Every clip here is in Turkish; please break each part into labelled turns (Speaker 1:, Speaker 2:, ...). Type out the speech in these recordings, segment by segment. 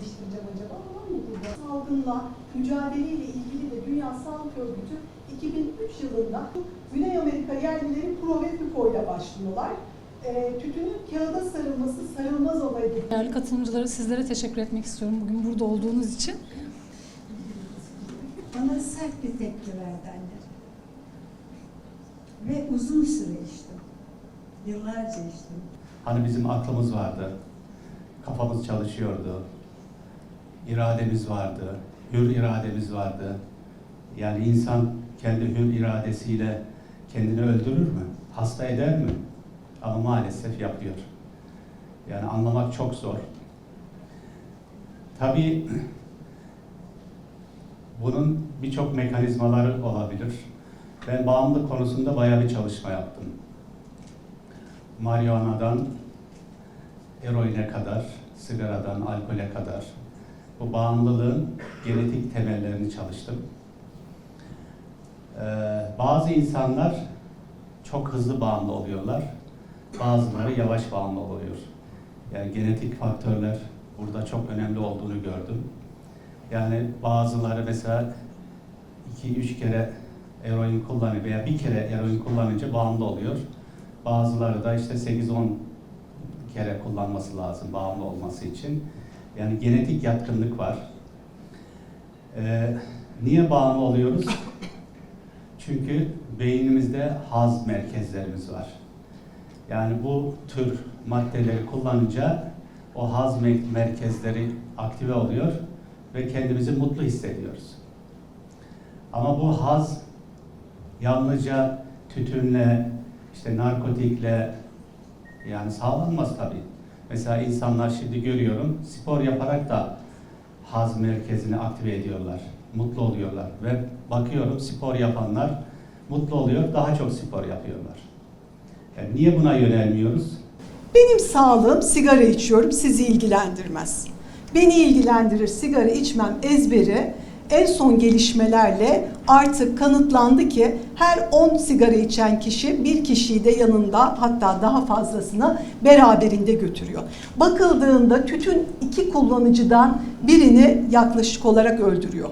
Speaker 1: geliştireceğim acaba ama mı burada? Salgınla mücadeleyle ilgili de Dünya Sağlık Örgütü 2003 yılında Güney Amerika yerlileri Pro ve FIFO ile başlıyorlar. E, tütünün kağıda sarılması sarılmaz olayı
Speaker 2: Değerli katılımcılara sizlere teşekkür etmek istiyorum bugün burada olduğunuz için.
Speaker 3: Bana sert bir tepki verdi annem. Ve uzun süre içtim. Yıllarca içtim.
Speaker 4: Hani bizim aklımız vardı, kafamız çalışıyordu, irademiz vardı, hür irademiz vardı. Yani insan kendi hür iradesiyle kendini öldürür mü? Hasta eder mi? Ama maalesef yapıyor. Yani anlamak çok zor. Tabii bunun birçok mekanizmaları olabilir. Ben bağımlılık konusunda bayağı bir çalışma yaptım. Marihuana'dan eroine kadar, sigaradan alkole kadar bu bağımlılığın genetik temellerini çalıştım. Ee, bazı insanlar çok hızlı bağımlı oluyorlar. Bazıları yavaş bağımlı oluyor. Yani genetik faktörler burada çok önemli olduğunu gördüm. Yani bazıları mesela 2-3 kere eroin kullanıyor veya bir kere eroin kullanınca bağımlı oluyor. Bazıları da işte 8-10 kere kullanması lazım bağımlı olması için. Yani genetik yatkınlık var. Ee, niye bağımlı oluyoruz? Çünkü beynimizde haz merkezlerimiz var. Yani bu tür maddeleri kullanınca o haz me- merkezleri aktive oluyor ve kendimizi mutlu hissediyoruz. Ama bu haz yalnızca tütünle, işte narkotikle yani sağlanmaz tabii. Mesela insanlar şimdi görüyorum spor yaparak da haz merkezini aktive ediyorlar. Mutlu oluyorlar ve bakıyorum spor yapanlar mutlu oluyor, daha çok spor yapıyorlar. Yani niye buna yönelmiyoruz?
Speaker 1: Benim sağlığım sigara içiyorum sizi ilgilendirmez. Beni ilgilendirir sigara içmem ezberi en son gelişmelerle artık kanıtlandı ki her 10 sigara içen kişi bir kişiyi de yanında hatta daha fazlasını beraberinde götürüyor. Bakıldığında tütün iki kullanıcıdan birini yaklaşık olarak öldürüyor.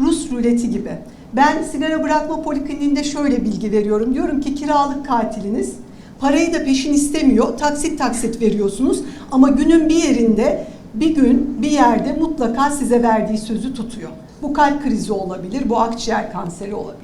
Speaker 1: Rus ruleti gibi. Ben sigara bırakma polikliniğinde şöyle bilgi veriyorum. Diyorum ki kiralık katiliniz Parayı da peşin istemiyor. Taksit taksit veriyorsunuz. Ama günün bir yerinde bir gün bir yerde mutlaka size verdiği sözü tutuyor. Bu kalp krizi olabilir, bu akciğer kanseri olabilir.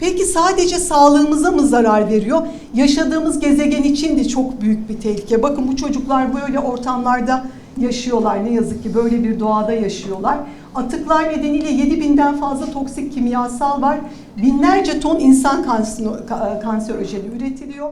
Speaker 1: Peki sadece sağlığımıza mı zarar veriyor? Yaşadığımız gezegen için de çok büyük bir tehlike. Bakın bu çocuklar böyle ortamlarda yaşıyorlar. Ne yazık ki böyle bir doğada yaşıyorlar. Atıklar nedeniyle 7000'den fazla toksik kimyasal var. Binlerce ton insan kanser- kanserojeni üretiliyor.